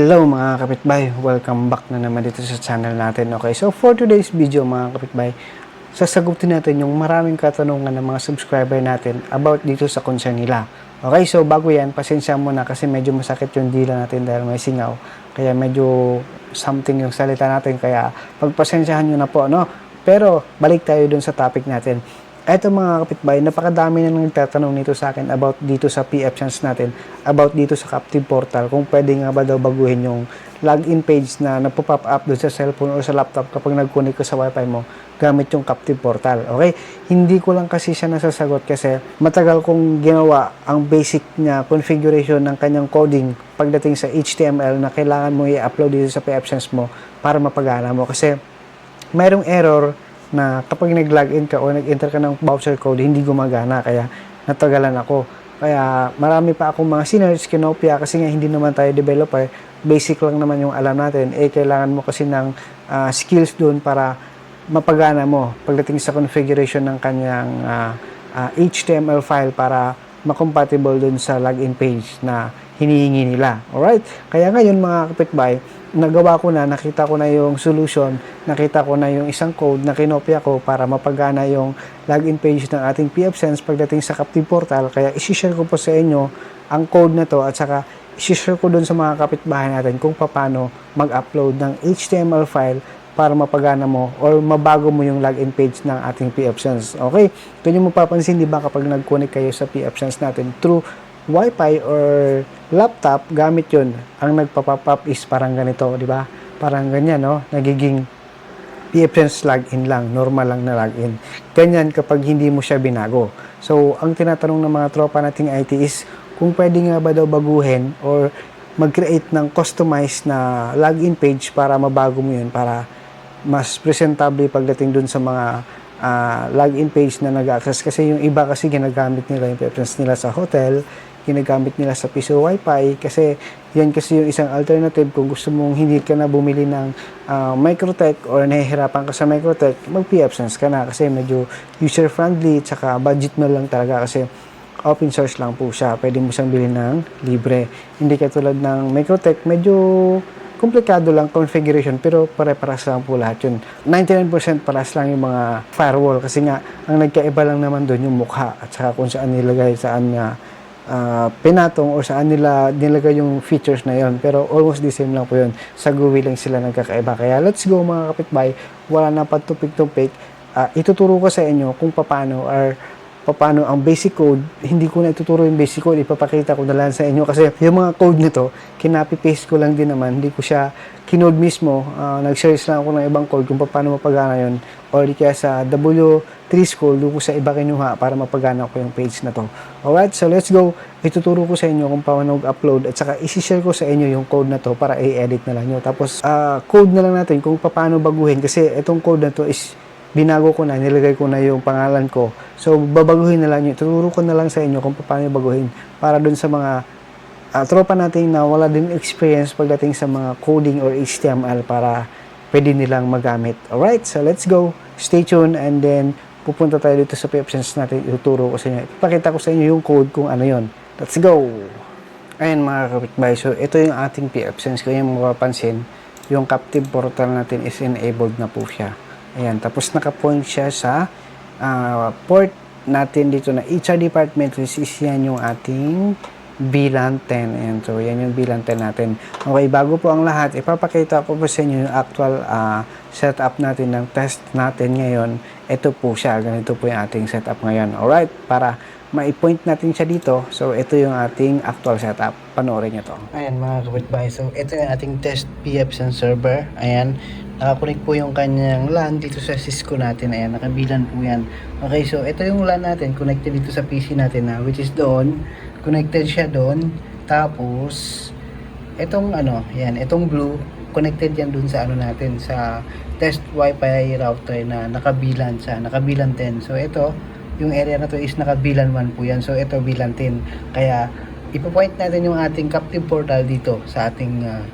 Hello mga kapitbahay, welcome back na naman dito sa channel natin. Okay, so for today's video mga kapitbahay, sasagutin natin yung maraming katanungan ng mga subscriber natin about dito sa concern nila. Okay, so bago yan, pasensya muna kasi medyo masakit yung dila natin dahil may singaw. Kaya medyo something yung salita natin, kaya pagpasensyahan nyo na po, no? Pero balik tayo dun sa topic natin. Eto mga kapitbahay, napakadami na nagtatanong nito sa akin about dito sa PF Chance natin, about dito sa Captive Portal, kung pwede nga ba daw baguhin yung login page na nagpo-pop up doon sa cellphone or sa laptop kapag nag-connect ka sa wifi mo gamit yung Captive Portal. Okay? Hindi ko lang kasi siya nasasagot kasi matagal kong ginawa ang basic niya configuration ng kanyang coding pagdating sa HTML na kailangan mo i-upload dito sa PF Chance mo para mapagana mo kasi mayroong error na kapag nag-login ka o nag-enter ka ng voucher code, hindi gumagana. Kaya natagalan ako. Kaya marami pa akong mga sinerge, kinopia kasi nga hindi naman tayo developer. Basic lang naman yung alam natin. Eh, kailangan mo kasi ng ah, skills doon para mapagana mo pagdating sa configuration ng kanyang ah, ah, HTML file para makompatible dun sa login page na hinihingi nila. Alright? Kaya ngayon mga kapitbahay, nagawa ko na, nakita ko na yung solution, nakita ko na yung isang code na kinopya ko para mapagana yung login page ng ating PF Sense pagdating sa Captive Portal. Kaya isi-share ko po sa inyo ang code na to at saka isi-share ko dun sa mga kapitbahay natin kung paano mag-upload ng HTML file para mapagana mo or mabago mo yung login page ng ating PF Sense. Okay? Kung nyo mapapansin, di ba kapag nag-connect kayo sa PF Sense natin through Wi-Fi or laptop, gamit yun. Ang nagpa-pop up is parang ganito, di ba? Parang ganyan, no? Nagiging PFSense login lang, normal lang na login. Ganyan kapag hindi mo siya binago. So, ang tinatanong ng mga tropa nating IT is kung pwede nga ba daw baguhin or mag-create ng customized na login page para mabago mo yun, para mas presentable pagdating dun sa mga ah, login page na nag-access. Kasi yung iba kasi ginagamit nila yung preference nila sa hotel, ginagamit nila sa piso wifi kasi yan kasi yung isang alternative kung gusto mong hindi ka na bumili ng ah, Microtech or nahihirapan ka sa Microtech, mag PFSense ka na kasi medyo user friendly tsaka budget mo lang talaga kasi open source lang po siya. Pwede mo siyang bilhin ng libre. Hindi katulad ng Microtech, medyo komplikado lang configuration pero pare-paras lang po lahat yun. 99% paras lang yung mga firewall kasi nga ang nagkaiba lang naman doon yung mukha at saka kung saan nilagay, saan nga ah, pinatong or saan nila nilagay yung features na yon pero almost the same lang po yun. Sa GUI lang sila nagkakaiba. Kaya let's go mga kapitbahay. Wala na patupik-tupik. Ah, ituturo ko sa inyo kung paano or paano ang basic code, hindi ko na ituturo yung basic code, ipapakita ko na lang sa inyo kasi yung mga code nito, kinapi-paste ko lang din naman, hindi ko siya kinode mismo, uh, nag-search lang ako ng ibang code kung paano mapagana yun or di kaya sa W3 School, doon ko sa iba kinuha para mapagana ko yung page na to. Alright, so let's go. Ituturo ko sa inyo kung paano mag-upload at saka isi-share ko sa inyo yung code na to para i-edit na lang nyo. Tapos, ah, code na lang natin kung paano baguhin kasi itong code na to is binago ko na, nilagay ko na yung pangalan ko. So, babaguhin na lang yun. Tuturo ko na lang sa inyo kung paano baguhin para dun sa mga ah, tropa natin na wala din experience pagdating sa mga coding or HTML para pwede nilang magamit. Alright, so let's go. Stay tuned and then pupunta tayo dito sa PFSense natin. Ituturo ko sa inyo. Ipakita ko sa inyo yung code kung ano yon. Let's go! Ayan mga kapitbahay. So, ito yung ating PFSense. Kung yung mapapansin, yung captive portal natin is enabled na po siya. Ayan, tapos nakapoint siya sa ah, port natin dito na HR department which is yan yung ating VLAN 10. Ayan, so yan yung VLAN 10 natin. Okay, bago po ang lahat, ipapakita ko po sa inyo yung actual ah, setup natin ng test natin ngayon. Ito po siya, ganito po yung ating setup ngayon. Alright, para ma-point natin siya dito. So, ito yung ating actual setup. Panoorin nyo to. Ayan mga kapitbahay. So, ito yung ating test PFSN server. Ayan. Nakakunik po yung kanyang LAN dito sa Cisco natin. Ayan, nakabilan po yan. Okay, so ito yung LAN natin. Connected dito sa PC natin na which is doon. Connected siya doon. Tapos, itong ano, yan, itong blue, connected yan dun sa ano natin, sa test wifi router na nakabilan sa, nakabilan 10. So, ito, yung area na to is nakabilan 1 po yan. So, ito bilan 10. Kaya, ipopoint natin yung ating captive portal dito sa ating ah,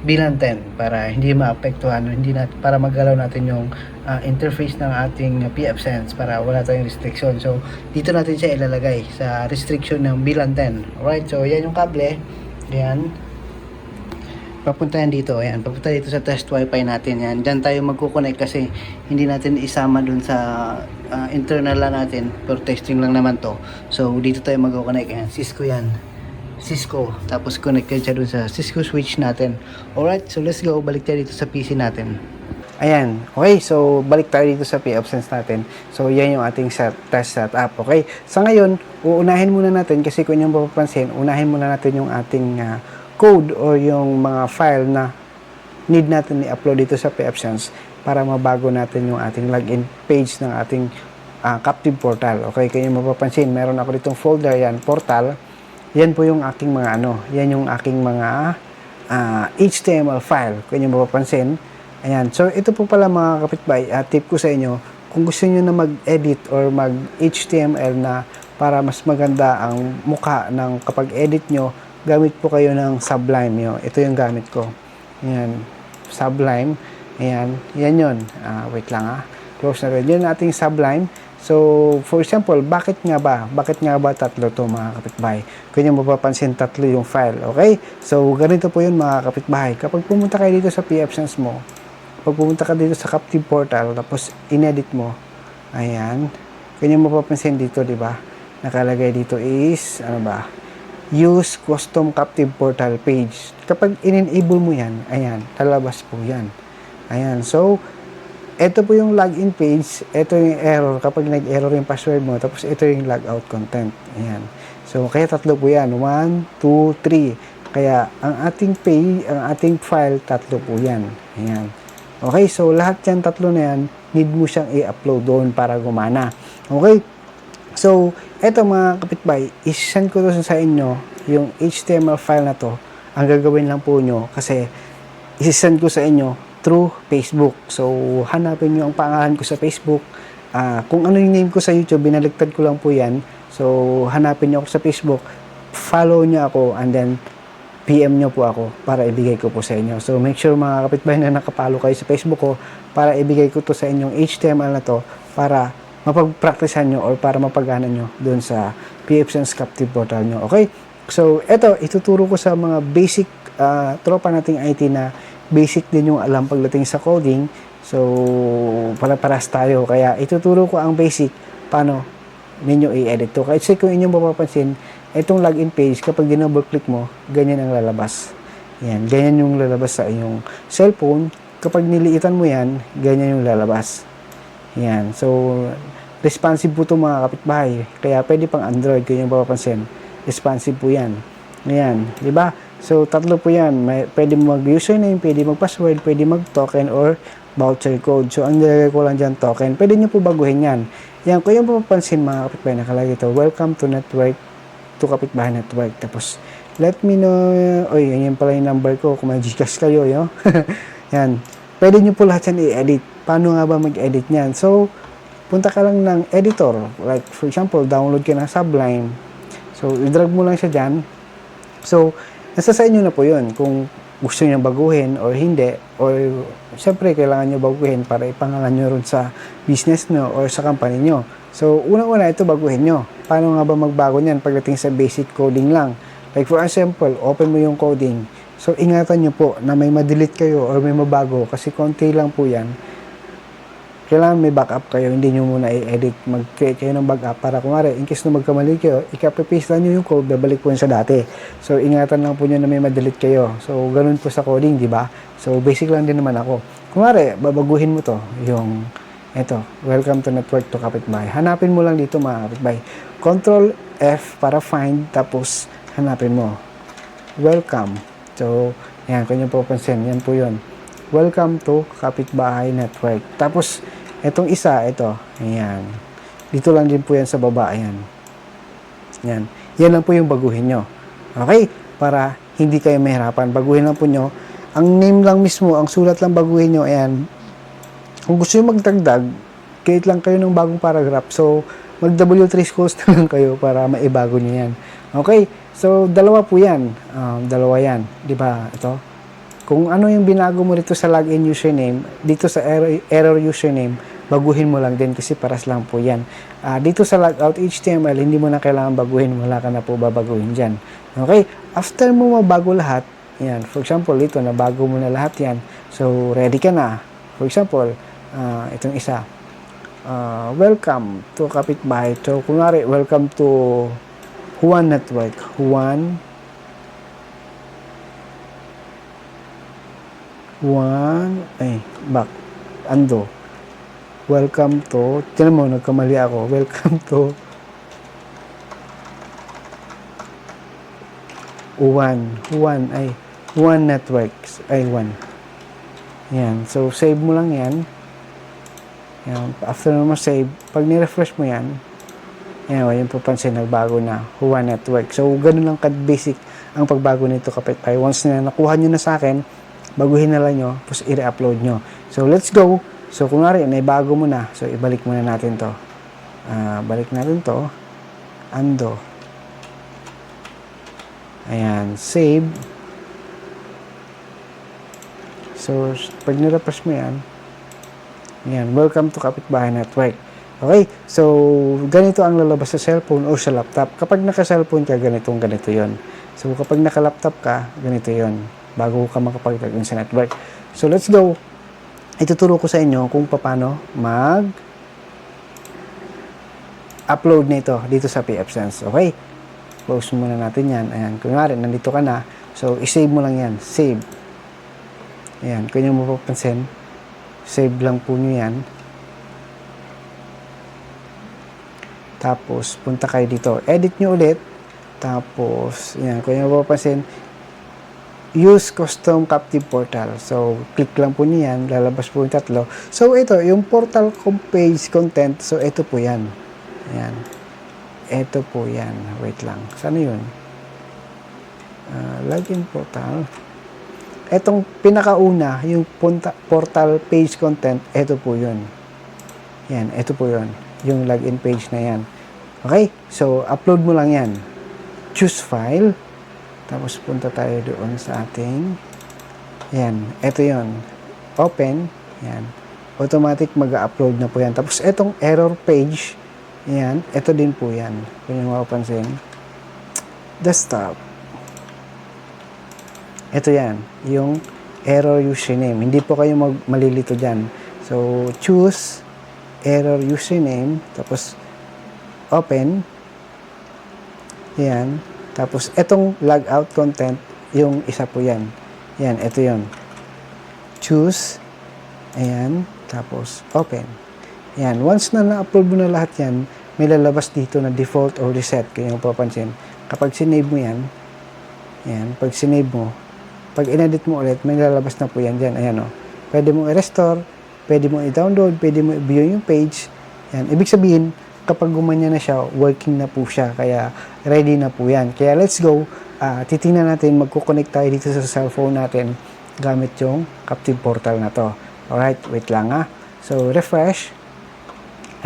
bilan 10 para hindi maapektuhan hindi nat para magalaw natin yung ah, interface ng ating PF Sense para wala tayong restriction. So, dito natin siya ilalagay sa restriction ng bilan 10. Alright, so yan yung kable. Yan. papunta yan dito. Ayan, papunta dito sa test wifi natin. Yan, dyan tayo magkukonect kasi hindi natin isama dun sa ah, internal lang natin. Pero testing lang naman to. So, dito tayo magkukonect. Ayan, Cisco yan. Cisco. Tapos connect kayo siya dun sa Cisco switch natin. Alright, so let's go. Balik tayo dito sa PC natin. Ayan. Okay, so balik tayo dito sa P-Options natin. So, yan yung ating set, test setup. Okay? Sa ngayon, uunahin muna natin kasi kung yung mapapansin, unahin muna natin yung ating ah, code or yung mga file na need natin i-upload dito sa P-Options para mabago natin yung ating login page ng ating ah, Captive Portal. Okay, kaya yung mapapansin, meron ako ditong folder yan, portal. Yan po yung aking mga ano, yan yung aking mga ah, HTML file. Kung yung mapapansin, ayan. So, ito po pala mga kapitbahay, ah, tip ko sa inyo, kung gusto niyo na mag-edit or mag-HTML na para mas maganda ang mukha ng kapag edit nyo, gamit po kayo ng Sublime. Yo. Ito yung gamit ko. Ayan. Sublime. Ayan. Yan yun. Ah, wait lang ah. Close na rin. Yun ating Sublime. So, for example, bakit nga ba? Bakit nga ba tatlo to mga kapitbahay? Kung nyo mapapansin, tatlo yung file. Okay? So, ganito po yun mga kapitbahay. Kapag pumunta kayo dito sa P-Options mo, pag pumunta ka dito sa Captive Portal, tapos inedit mo, ayan, kung nyo mapapansin dito, di ba? Nakalagay dito is, ano ba? Use custom Captive Portal page. Kapag in-enable mo yan, ayan, lalabas po yan. Ayan, so, ito po yung login page, ito yung error kapag nag-error yung password mo, tapos ito yung logout content. Ayan. So, kaya tatlo po yan. 1, 2, 3. Kaya, ang ating page, ang ating file, tatlo po yan. Ayan. Okay, so lahat yan, tatlo na yan, need mo siyang i-upload doon para gumana. Okay? So, eto mga kapitbahay, isend ko to sa inyo, yung HTML file na to. Ang gagawin lang po nyo, kasi isend ko sa inyo through Facebook. So, hanapin nyo ang pangalan ko sa Facebook. Ah, kung ano yung name ko sa YouTube, binaligtad ko lang po yan. So, hanapin nyo ako sa Facebook. Follow nyo ako and then PM nyo po ako para ibigay ko po sa inyo. So, make sure mga kapitbahay na nakapalo kayo sa Facebook ko para ibigay ko to sa inyong HTML na to para mapag-practicean nyo or para mapagana nyo doon sa PFSense Captive Portal nyo. Okay? So, eto, ituturo ko sa mga basic ah, tropa nating IT na basic din yung alam pagdating sa coding. So, para-paras tayo. Kaya, ituturo ko ang basic paano ninyo i-edit to. Kasi kung inyong mapapansin, itong login page, kapag dinouble click mo, ganyan ang lalabas. Yan, ganyan yung lalabas sa inyong cellphone. Kapag niliitan mo yan, ganyan yung lalabas. Yan. So, responsive po ito mga kapitbahay. Kaya pwede pang Android, kung yung mapapansin. Responsive po yan. Ayan. Di ba? So, tatlo po yan. May, pwede mag-username, pwede mag-password, pwede mag-token, or voucher code. So, ang nilagay ko lang dyan token. Pwede nyo po baguhin yan. Yan, kung yung mapapansin mga kapitbahay, nakalagay ito, welcome to network, to kapitbahay network. Tapos, let me know, oy, yan pala yung number ko, kung may Gcash kayo, yo. yan. Pwede nyo po lahat yan i-edit. Paano nga ba mag-edit niyan? So, punta ka lang ng editor. Like, for example, download ka ng Sublime. So, i-drag mo lang siya dyan. So, nasa sa inyo na po yun. Kung gusto niyo baguhin or hindi. Or, syempre, kailangan nyo baguhin para ipangalan nyo rin sa business nyo or sa company nyo. So, unang-una ito baguhin nyo. Paano nga ba magbago niyan pagdating sa basic coding lang? Like, for example, open mo yung coding. So, ingatan nyo po na may ma-delete kayo or may mabago kasi konti lang po yan kailangan may backup kayo, hindi nyo muna i-edit, mag-create kayo ng backup para kung in case na magkamali kayo, ikapapaste lang nyo yung code, babalik po yun sa dati. So, ingatan lang po nyo na may ma-delete kayo. So, ganun po sa coding, di ba? So, basic lang din naman ako. Kung babaguhin mo to, yung, eto, welcome to network to kapitbahay. Hanapin mo lang dito mga kapitbahay. Control F para find, tapos hanapin mo. Welcome. So, yan, kung nyo papansin, yan po yun. Welcome to Kapitbahay Network. Tapos, Etong isa, ito. Ayan. Dito lang din po yan sa baba. Ayan. Yan. Yan lang po yung baguhin nyo. Okay? Para hindi kayo mahirapan. Baguhin lang po nyo. Ang name lang mismo, ang sulat lang baguhin nyo. Ayan. Kung gusto nyo magdagdag, create lang kayo ng bagong paragraph. So, mag W3 schools na lang kayo para maibago nyo yan. Okay? So, dalawa po yan. Um, dalawa yan. Di ba? Ito. Kung ano yung binago mo dito sa login username, dito sa error, error username, baguhin mo lang din kasi paras lang po yan. Uh, dito sa logout HTML, hindi mo na kailangan baguhin, wala ka na po babaguhin dyan. Okay? After mo mabago lahat, Yan. For example, ito, nabago mo na lahat yan. So, ready ka na. For example, ah, itong isa. Ah, welcome to Kapitbahay. So, kunwari, welcome to Juan Network. Juan Juan ay, back. Ando. Welcome to, tinan mo, nagkamali ako. Welcome to Juan. Juan, ay, Juan Networks. Ay, Juan. Yan. So, save mo lang yan. Yan. After mo save, pag ni-refresh mo yan, yan, o, yung papansin, nagbago na. Juan Network. So, ganun lang ka-basic ang pagbago nito kapit tayo. Once na nakuha nyo na sa akin, baguhin na lang nyo, tapos i-upload nyo. So, let's go. So, kunwari, naibago mo na. So, ibalik muna natin to. Ah, balik natin to. Ando. Ayan, save. So, pag nirepres mo yan, yan, welcome to Kapitbahay Network. Okay, so, ganito ang lalabas sa cellphone o sa laptop. Kapag naka-cellphone ka, ganitong ganito yon. So, kapag naka-laptop ka, ganito yon bago ka makapag-login sa network. So, let's go. Ituturo ko sa inyo kung paano mag upload nito dito sa PFSense. Okay? Close muna natin yan. Ayan. Kunwari, nandito ka na. So, isave mo lang yan. Save. Ayan. Kung nyo mapapansin, save lang po nyo yan. Tapos, punta kayo dito. Edit nyo ulit. Tapos, ayan. Kung nyo mapapansin, use custom captive portal. So, click lang po niyan, lalabas po yung tatlo. So, ito, yung portal page content, so ito po yan. Ayan. Ito po yan. Wait lang. Sana yun? Ah, login portal. Etong pinakauna, yung punta, portal page content, ito po yun. Yan, ito po yun. Yung login page na yan. Okay? So, upload mo lang yan. Choose file. Tapos punta tayo doon sa ating yan, ito yon open yan, automatic mag-upload na po yan. Tapos etong error page yan, ito din po yan. Kung yung mapapansin. Desktop ito yan, yung error username. Hindi po kayo mag malilito dyan. So choose error username tapos open yan tapos, etong logout content, yung isa po yan. Yan, ito yon Choose. Ayan. Tapos, open. Yan. Once na mo na lahat yan, may lalabas dito na default or reset. Kaya yung papansin. Kapag sinave mo yan, yan, pag sinave mo, pag inedit mo ulit, may lalabas na po yan dyan. Ayan o. Pwede mo i-restore, pwede mo i-download, pwede mo i-view yung page. Yan. Ibig sabihin, kapag gumanya na siya, working na po siya. Kaya ready na po yan. Kaya let's go. Uh, titingnan natin, magkukonect tayo dito sa cellphone natin gamit yung captive portal na to. Alright, wait lang ha. So, refresh.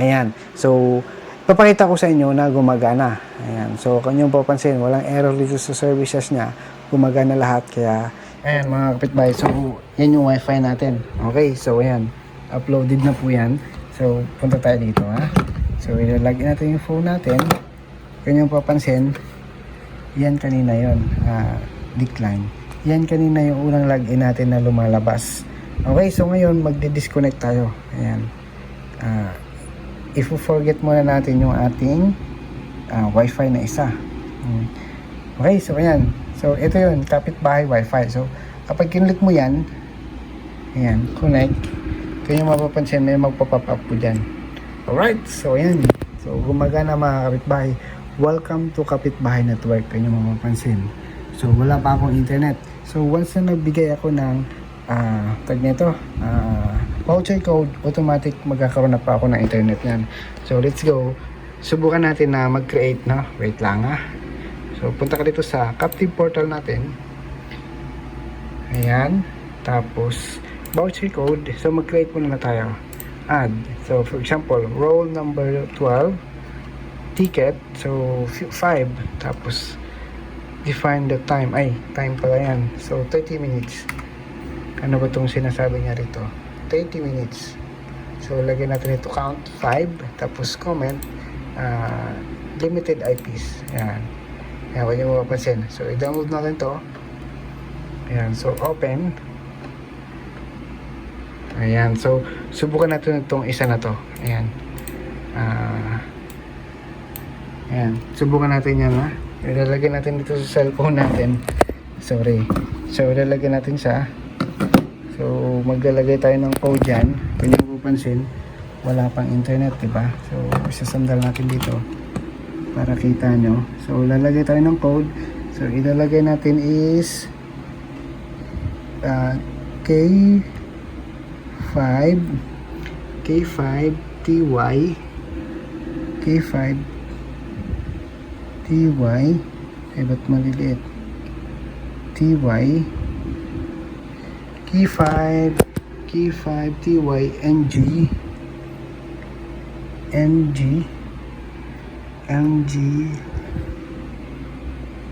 Ayan. So, papakita ko sa inyo na gumagana. Ayan. So, kung yung papansin, walang error dito sa services niya. Gumagana lahat. Kaya, ayan mga kapitbahay. So, yan yung wifi natin. Okay. So, ayan. Uploaded na po yan. So, punta tayo dito ha. So, ilalagin natin yung phone natin. Kung yung papansin, yan kanina yon uh, decline. Yan kanina yung unang login natin na lumalabas. Okay, so ngayon magdi-disconnect tayo. Ayan. Uh, if forget muna natin yung ating uh, wifi na isa. Hmm. Okay, so ayan. So ito yun, kapitbahay wifi. So kapag kinlik mo yan, ayan, connect. Kaya mapapansin may magpa-pop up po dyan. Alright, so ayan. So gumagana mga kapitbahay. Welcome to Kapitbahay Network. Kanya mapapansin. So wala pa akong internet. So once na nagbigay ako ng uh, tag nito, uh, voucher code, automatic magkakaroon na pa ako ng internet yan. So let's go. Subukan natin na mag-create na. Wait lang ha. So punta ka dito sa captive portal natin. Ayan. Tapos voucher code. So mag-create muna na tayo add. So, for example, roll number 12, ticket, so 5, tapos define the time. Ay, time pala yan. So, 30 minutes. Ano ba itong sinasabi niya rito? 30 minutes. So, lagyan natin ito count 5, tapos comment, uh, limited IPs. Yan. Yan, huwag niyo mapapansin. So, i-download natin to. Ayan, so open. Ayan, so subukan natin itong isa na to. Ayan. Ah. ayan, subukan natin yan ha. Ilalagay natin dito sa cellphone natin. Sorry. So, ilalagay natin siya. So, maglalagay tayo ng code dyan. Kung nyo mapapansin, wala pang internet, di ba? So, isasandal natin dito para kita nyo. So, lalagay tayo ng code. So, ilalagay natin is uh, K5 K5 TY K5 TY eh ba't maliliit? TY K5 K5 TY NG NG NG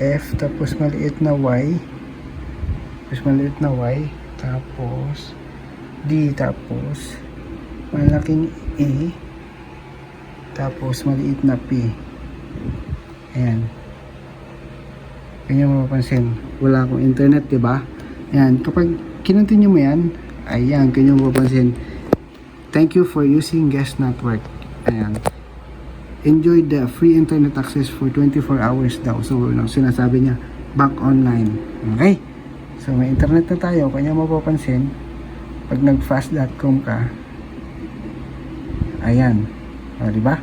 F tapos maliit na Y tapos maliit na Y tapos D tapos malaking E tapos maliit na P. Ayan. Kanya mapapansin wala akong internet diba ayan kapag kinontinue mo yan ayan kanya mapapansin thank you for using guest network. Ayan. Enjoy the free internet access for 24 hours daw. So sinasabi niya back online. Okay? So may internet na tayo kanya mapapansin pag nag fast.com ka ayan. O di ba?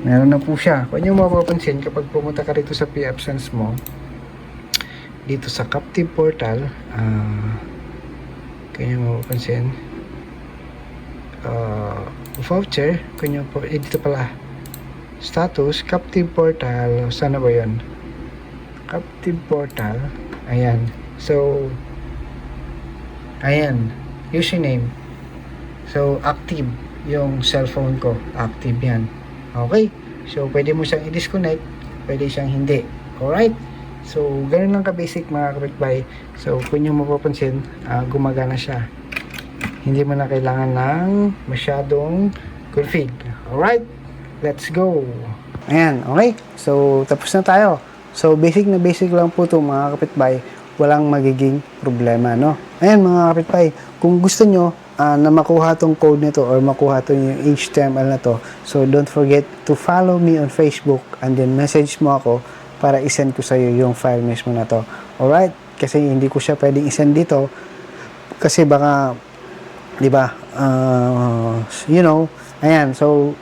Meron na po siya. Kung nyo mapapansin kapag pumunta ka rito sa PF Sense mo dito sa captive portal ah kanya mapapansin ah voucher kung nyo eh, dito pala. Status captive portal sana ba yun? Captive portal ayan. So ayan username so active yung cellphone ko. Active yan. Okay? So pwede mo siyang i-disconnect pwede siyang hindi. Alright? So ganun lang ka basic mga kapitbahay so kung nyo mapapansin ah, gumagana siya. Hindi mo na kailangan ng masyadong config. Alright? Let's go. Ayan okay? So tapos na tayo. So basic na basic lang po to mga kapitbahay walang magiging problema no ayan mga kapitbahay kung gusto nyo ah, na makuha tong code nito or makuha to yung HTML na to so don't forget to follow me on Facebook and then message mo ako para isend ko sa iyo yung file mismo na to alright kasi hindi ko siya pwedeng isend dito kasi baka 'di ba? Ah, you know, ayan. So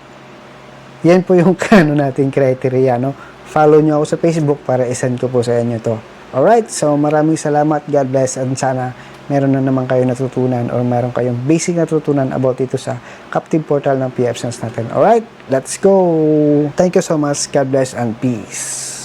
yan po yung kano nating criteria, no? Follow nyo ako sa Facebook para isend ko po sa inyo to. Alright, so maraming salamat. God bless. And sana meron na naman kayo natutunan or meron kayong basic natutunan about dito sa captive portal ng PF Sense natin. Alright, let's go! Thank you so much. God bless and peace.